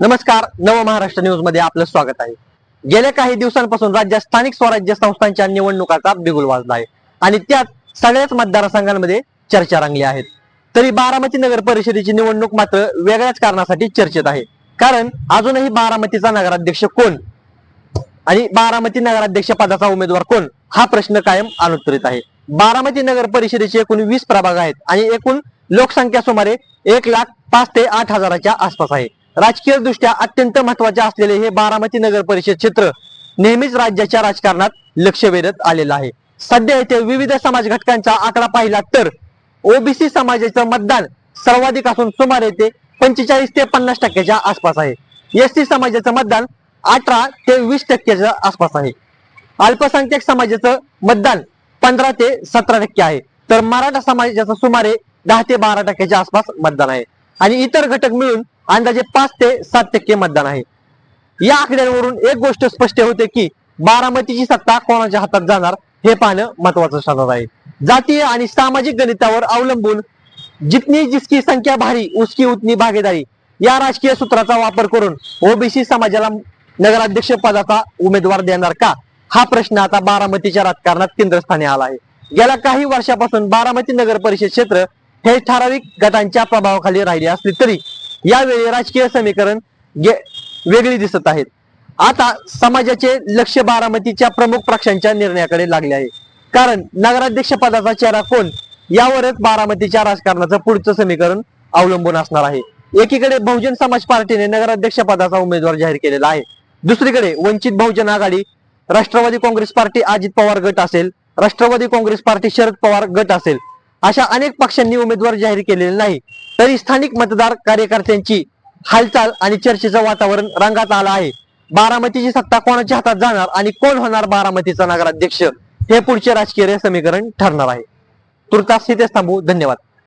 नमस्कार नव महाराष्ट्र न्यूजमध्ये आपलं स्वागत आहे. गेल्या काही दिवसांपासून राज्यात स्थानिक स्वराज्य संस्थांच्या निवडणुकाचा बिगुल वाजला आहे. आणि त्यात सगळ्याच मतदारसंघांमध्ये चर्चा रंगली आहेत तरी बारामती नगर परिषदेची निवडणूक मात्र वेगळ्याच कारणासाठी चर्चेत आहे. कारण अजूनही बारामतीचा नगराध्यक्ष कोण? आणि बारामती नगराध्यक्ष पदाचा उमेदवार कोण? हा प्रश्न कायम अनुत्तरित आहे. बारामती नगर परिषदेचे एकूण वीस प्रभाग आहेत आणि एकूण लोकसंख्या सुमारे एक लाख पाच ते आठ हजाराच्या आसपास आहे. राजकीय दृष्ट्या अत्यंत महत्त्वाचे असलेले हे बारामती नगर परिषद क्षेत्र नेहमीच राज्याच्या राजकारणात लक्ष वेधत आलेलं आहे. सध्या येथे विविध समाज घटकांचा आकडा पाहिला तर ओबीसी समाजाचं मतदान सर्वाधिक असून सुमारे ते पंचेचाळीस ते पन्नास टक्क्याच्या आसपास आहे. एसटी समाजाचं मतदान अठरा ते वीस टक्क्याच्या आसपास आहे. अल्पसंख्याक समाजाचं मतदान पंधरा ते सतरा टक्के आहे. तर मराठा समाजाचं सुमारे दहा ते बारा टक्क्याच्या आसपास मतदान आहे. आणि इतर घटक मिळून अंदाजे पाच ते सात टक्के मतदान आहे. या आकड्यांवरून एक गोष्ट स्पष्ट होते की बारामतीची सत्ता कोणाच्या हातात जाणार हे पाहणं महत्वाचं ठरणार आहे. जातीय आणि सामाजिक गणितावर अवलंबून जितनी जिसकी संख्या भारी उसकी उतनी भागीदारी या राजकीय सूत्राचा वापर करून ओबीसी समाजाला नगराध्यक्ष पदाचा उमेदवार देणार का? हा प्रश्न आता बारामतीच्या राजकारणात केंद्रस्थानी आला आहे. गेल्या काही वर्षापासून बारामती नगर परिषद क्षेत्र हे ठराविक गटांच्या प्रभावाखाली राहिले असले तरी यावेळी राजकीय समीकरण वेगळी दिसत आहेत. आता समाजाचे लक्ष बारामतीच्या प्रमुख पक्षांच्या निर्णयाकडे लागले आहे. कारण नगराध्यक्ष पदाचा चेहरा कोण यावरच बारामतीच्या राजकारणाचं पुढचं समीकरण अवलंबून असणार आहे. एकीकडे बहुजन समाज पार्टीने नगराध्यक्ष पदाचा उमेदवार जाहीर केलेला आहे. दुसरीकडे वंचित बहुजन आघाडी राष्ट्रवादी काँग्रेस पार्टी अजित पवार गट असेल राष्ट्रवादी काँग्रेस पार्टी शरद पवार गट असेल. अशा अनेक पक्षांनी उमेदवार जाहीर केलेले नाही. तरी स्थानिक मतदार कार्यकर्त्यांची हालचाल आणि चर्चेचं वातावरण रंगात आलं आहे. बारामतीची सत्ता कोणाच्या हातात जाणार आणि कोण होणार बारामतीचा नगराध्यक्ष? हे पुढचे राजकीय समीकरण ठरणार आहे. तुर्तास इथेच थांबू. धन्यवाद.